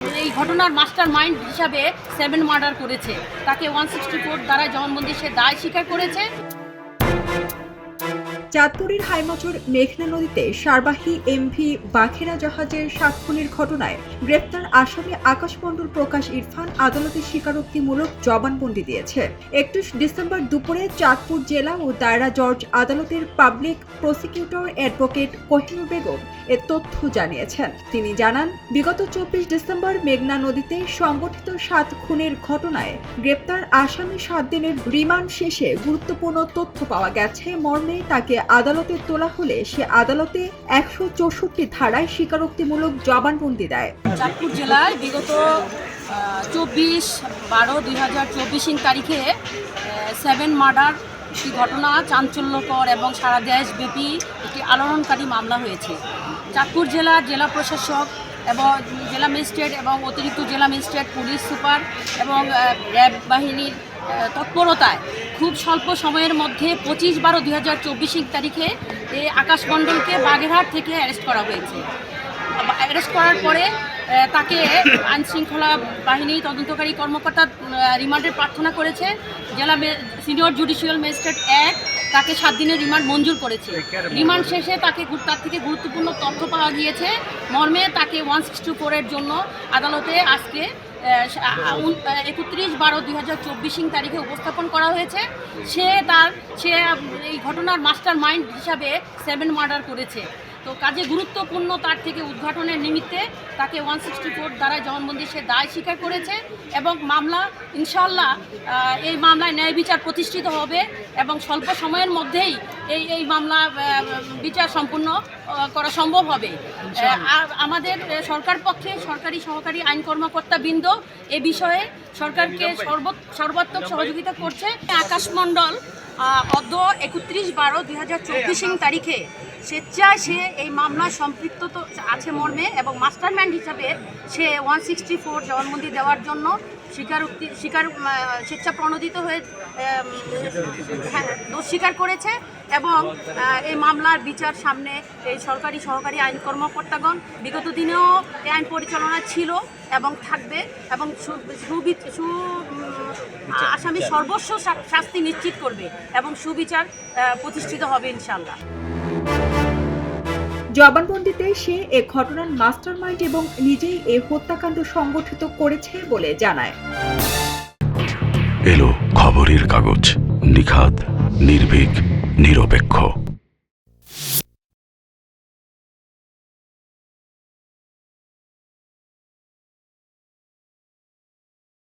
এই ঘটনার mastermind হিসাবে সেভেন মার্ডার করেছে। তাকে ওয়ান সিক্সটি ফোর দ্বারা জবানবন্দি সে দায় স্বীকার করেছে। চাঁদপুরের হাইমচর মেঘনা নদীতে সারবাহী এমভি বাখেরা জাহাজের সাতখনির ঘটনায় গ্রেপ্তার আসামি আকাশ মণ্ডল প্রকাশ ইরফান আদালতে স্বীকারোক্তিমূলক জবানবন্দি দিয়েছে। একত্রিশ ডিসেম্বর দুপুরে চাঁদপুর জেলা ও দায়রা জর্জ আদালতের public prosecutor advocate Kohinoor Begum এ তথ্য জানিয়েছেন। তিনি জানান, বিগত চব্বিশ ডিসেম্বর মেঘনা নদীতে সংগঠিত সাত খুনের ঘটনায় গ্রেপ্তার আসামি সাত দিনের রিমান্ড শেষে গুরুত্বপূর্ণ তথ্য পাওয়া গেছে। মর্মে তাকে আদালতে তোলা হলে সে আদালতে একশো চৌষট্টি ধারায় স্বীকারোক্তিমূলক জবানবন্দি দেয়। চাঁদপুর জেলায় বিগত চব্বিশ বারো দুই হাজার চব্বিশ তারিখে সেভেন মার্ডার একটি ঘটনা চাঞ্চল্যকর এবং সারা দেশব্যাপী একটি আলোড়নকারী মামলা হয়েছে। চাঁদপুর জেলার জেলা প্রশাসক এবং জেলা ম্যাজিস্ট্রেট এবং অতিরিক্ত জেলা ম্যাজিস্ট্রেট, পুলিশ সুপার এবং র্যাব বাহিনীর তৎপরতায় খুব স্বল্প সময়ের মধ্যে পঁচিশ বারো দুই হাজার চব্বিশ তারিখে এই আকাশ মণ্ডলকে বাগেরহাট থেকে অ্যারেস্ট করা হয়েছে। অ্যারেস্ট করার পরে তাকে আইন শৃঙ্খলা বাহিনী তদন্তকারী কর্মকর্তা রিমান্ডে রিমান্ডের প্রার্থনা করেছে। জেলা সিনিয়র জুডিশিয়াল ম্যাজিস্ট্রেট এক তাকে সাত দিনের রিমান্ড মঞ্জুর করেছে। রিমান্ড শেষে তাকে তার থেকে গুরুত্বপূর্ণ তথ্য পাওয়া গিয়েছে। মর্মে তাকে ওয়ান সিক্সটি ফোরের জন্য আদালতে আজকে একত্রিশ বারো দুই হাজার চব্বিশ তারিখে উপস্থাপন করা হয়েছে। সে তার সে এই ঘটনার মাস্টার মাইন্ড হিসাবে সেভেন মার্ডার করেছে। তো কাজে গুরুত্বপূর্ণ তার থেকে উদ্ঘাটনের নিমিত্তে তাকে ওয়ান সিক্সটি ফোর দ্বারা জবানবন্দি সে দায় স্বীকার করেছে এবং মামলা ইনশাল্লাহ এই মামলায় ন্যায় বিচার প্রতিষ্ঠিত হবে এবং স্বল্প সময়ের মধ্যেই এই এই মামলা বিচার সম্পূর্ণ করা সম্ভব হবে। আর আমাদের সরকার পক্ষে সরকারি সহকারী আইন কর্মকর্তা বৃন্দ এ বিষয়ে সরকারকে সর্ব সর্বাত্মক সহযোগিতা করছে। আকাশ মণ্ডল অদ্য একত্রিশ বারো দুই হাজার চব্বিশ তারিখে স্বেচ্ছায় সে এই মামলায় সম্পৃক্ত তো আছে মর্মে এবং মাস্টারম্যান্ড হিসাবে সে ওয়ান সিক্সটি ফোর জবানবন্দি দেওয়ার জন্য স্বীকারোক্তি স্বীকার আহ, স্বেচ্ছা প্রণোদিত হয়ে হ্যাঁ, দোষ স্বীকার করেছে এবং এই মামলার বিচার সামনে এই সরকারি সহকারী আইন কর্মকর্তাগণ বিগত দিনেও এই আইন পরিচালনা ছিল এবং থাকবে এবং সু আসামি সর্বস্ব শাস্তি নিশ্চিত করবে এবং সুবিচার প্রতিষ্ঠিত হবে ইনশাল্লাহ জবানবন্দিতে সে এ ঘটনার মাস্টারমাইন্ড এবং নিজেই এ হত্যাকাণ্ড সংগঠিত করেছে বলে জানায়। এলো খবরের কাগজ নিখাত নির্ভীক, নিরপেক্ষ।